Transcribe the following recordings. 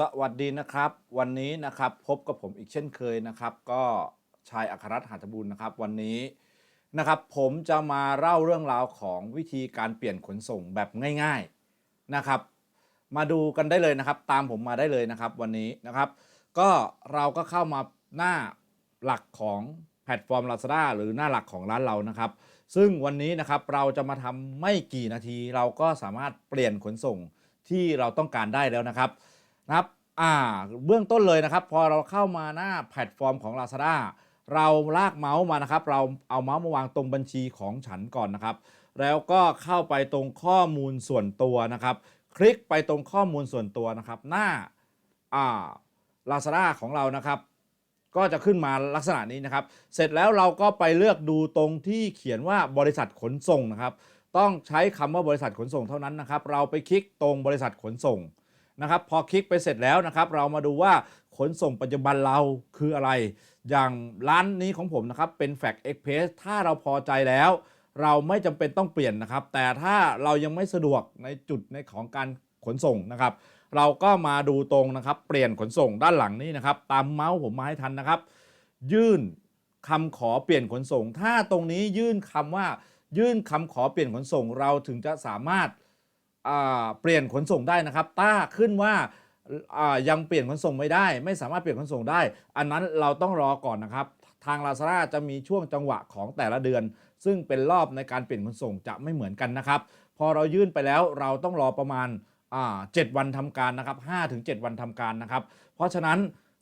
สวัสดีนะครับ วันนี้นะครับพบกับผมอีกเช่นเคยนะครับ ก็ชายอัครรัตน์หัตบุญนะครับ วันนี้นะครับ ผมจะมาเล่าเรื่องราวของวิธีการเปลี่ยนขนส่งแบบง่าย ๆนะครับ มาดูกันได้เลยนะครับ ตามผมมาได้เลยนะครับ วันนี้นะครับ ก็เราก็เข้ามาหน้าหลักของแพลตฟอร์ม Lazada หรือหน้าหลักของร้านเรานะครับ ซึ่งวันนี้นะครับเราจะมาทำไม่กี่นาที เราก็สามารถเปลี่ยนขนส่งที่เราต้องการได้แล้วนะครับ นะครับอ่าเบื้องต้นเลยนะครับ พอเราเข้ามาหน้าแพลตฟอร์มของ Lazada เราลากเมาส์มานะครับ เราเอาเมาส์มาวางตรงบัญชีของฉันก่อนนะครับ แล้วก็เข้าไปตรงข้อมูลส่วนตัวนะครับ คลิกไปตรงข้อมูลส่วนตัวนะครับ หน้าอ่า Lazada ของเรานะครับ ก็จะขึ้นมาลักษณะนี้นะครับ เสร็จแล้วเราก็ไปเลือกดูตรงที่เขียนว่าบริษัทขนส่งนะครับ ต้องใช้คำว่าบริษัทขนส่งเท่านั้นนะครับ เราไปคลิกตรงบริษัทขนส่ง นะครับพอคลิกไปเสร็จแล้วนะครับเรามาดูว่าขนส่งปัจจุบันเราคืออะไร อย่างร้านนี้ของผมนะครับเป็น f a c t Express ถ้าเราพอใจแล้ว เราไม่จำเป็นต้องเปลี่ยนนะครับ แต่ถ้าเรายังไม่สะดวกในจุดในของการขนส่งนะครับ เราก็มาดูตรงนะครับ เปลี่ยนขนส่งด้านหลังนี้นะครับ ตามเมาส์ผมมาให้ทันนะครับ ยื่นคำขอเปลี่ยนขนส่ง ถ้าตรงนี้ยื่นคำว่ายื่นคำขอเปลี่ยนขนส่ง เราถึงจะสามารถ เปลี่ยนขนส่งได้นะครับถ้าขึ้นว่ายังเปลี่ยนขนส่งไม่ได้ ไม่สามารถเปลี่ยนขนส่งได้ อันนั้นเราต้องรอก่อนนะครับ ทาง Lazada จะมีช่วงจังหวะของแต่ละเดือน ซึ่งเป็นรอบในการเปลี่ยนขนส่งจะไม่เหมือนกันนะครับ พอเรายื่นไปแล้วเราต้องรอประมาณอ่าเวันทำการนะครับ5ถึง7วันทำการนะครับ เพราะฉะนั้น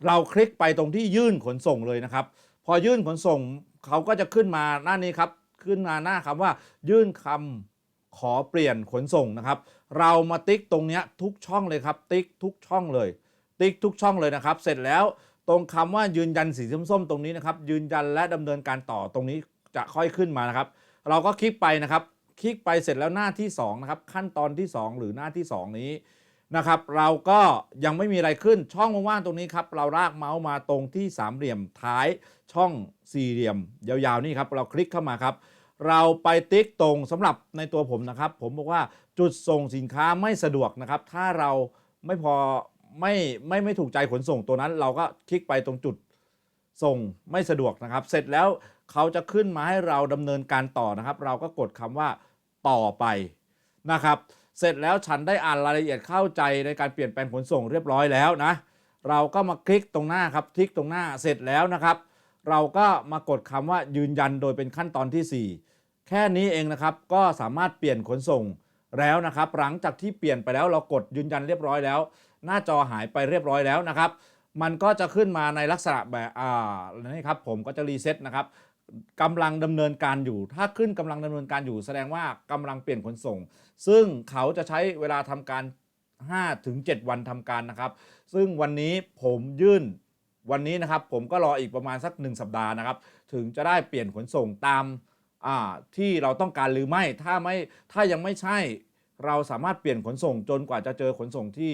เราคลิกไปตรงที่ยื่นขนส่งเลยนะครับ พอยื่นขนส่งเขาก็จะขึ้นมาหน้านี้ครับ ขึ้นมาหน้าคำว่ายื่นคำ ขอเปลี่ยนขนส่งนะครับ เรามาติ๊กตรงนี้ทุกช่องเลยครับ ติ๊กทุกช่องเลย ติ๊กทุกช่องเลยนะครับ เสร็จแล้วตรงคำว่ายืนยันสีส้มๆตรงนี้นะครับ ยืนยันและดำเนินการต่อตรงนี้จะค่อยขึ้นมานะครับ เราก็คลิกไปนะครับ คลิกไปเสร็จแล้วหน้าที่2นะครับขั้นตอนที่ 2 หรือหน้าที่ 2 นี้นะครับ เราก็ยังไม่มีอะไรขึ้นช่องว่างๆตรงนี้ครับเราลากเมาส์มาตรงที่สามเหลี่ยมท้ายช่องสี่เหลี่ยมยาวๆนี่ครับเราคลิกเข้ามาครับ เราไปติ๊กตรงสำหรับในตัวผมนะครับ ผมบอกว่าจุดส่งสินค้าไม่สะดวกนะครับ ถ้าเราไม่พอไม่ไม่ไม่ถูกใจขนส่งตัวนั้น เราก็คลิกไปตรงจุดส่งไม่สะดวกนะครับ เสร็จแล้วเขาจะขึ้นมาให้เราดำเนินการต่อนะครับ เราก็กดคำว่าต่อไปนะครับ เสร็จแล้วฉันได้อ่านรายละเอียดเข้าใจในการเปลี่ยนแปลงขนส่งเรียบร้อยแล้วนะ เราก็มาคลิกตรงหน้าครับ คลิกตรงหน้าเสร็จแล้วนะครับ เราก็มากดคำว่ายืนยันโดยเป็นขั้นตอนที่ 4 แค่นี้เองนะครับก็สามารถเปลี่ยนขนส่งแล้วนะครับ หลังจากที่เปลี่ยนไปแล้วเรากดยืนยันเรียบร้อยแล้ว หน้าจอหายไปเรียบร้อยแล้วนะครับ มันก็จะขึ้นมาในลักษณะแบบอ่านี่ครับผมก็จะรีเซ็ตนะครับกำลังดำเนินการอยู่ ถ้าขึ้นกำลังดำเนินการอยู่ แสดงว่ากำลังเปลี่ยนขนส่ง ซึ่งเขาจะใช้เวลาทำการ5ถึง7วันทำการนะครับ ซึ่งวันนี้ผมยื่น วันนี้นะครับผมก็รออีกประมาณสัก 1 สัปดาห์นะครับ ถึงจะได้เปลี่ยนขนส่งตามที่เราต้องการหรือไม่ถ้าไม่ถ้ายังไม่ใช่เราสามารถเปลี่ยนขนส่งจนกว่าจะเจอขนส่งที่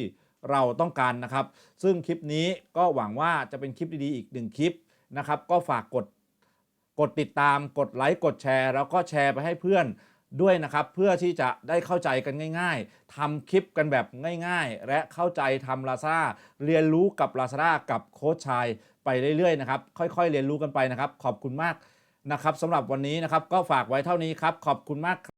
เราต้องการนะครับ ซึ่งคลิปนี้ก็หวังว่าจะเป็นคลิปดีๆอีกหนึ่งคลิปนะครับ ก็ฝากกดกดติดตามกดไลค์กดแชร์ แล้วก็แชร์ไปให้เพื่อน ด้วยนะครับ เพื่อที่จะได้เข้าใจกันง่าย ๆทำคลิปกันแบบง่าย ๆ และเข้าใจทำลาซาเรียนรู้กับ Lazada กับโค้ชชายไปเรื่อยๆนะครับค่อยๆ เรียนรู้กันไปนะครับ ขอบคุณมากนะครับสำหรับวันนี้นะครับก็ฝากไว้เท่านี้ครับ ขอบคุณมาก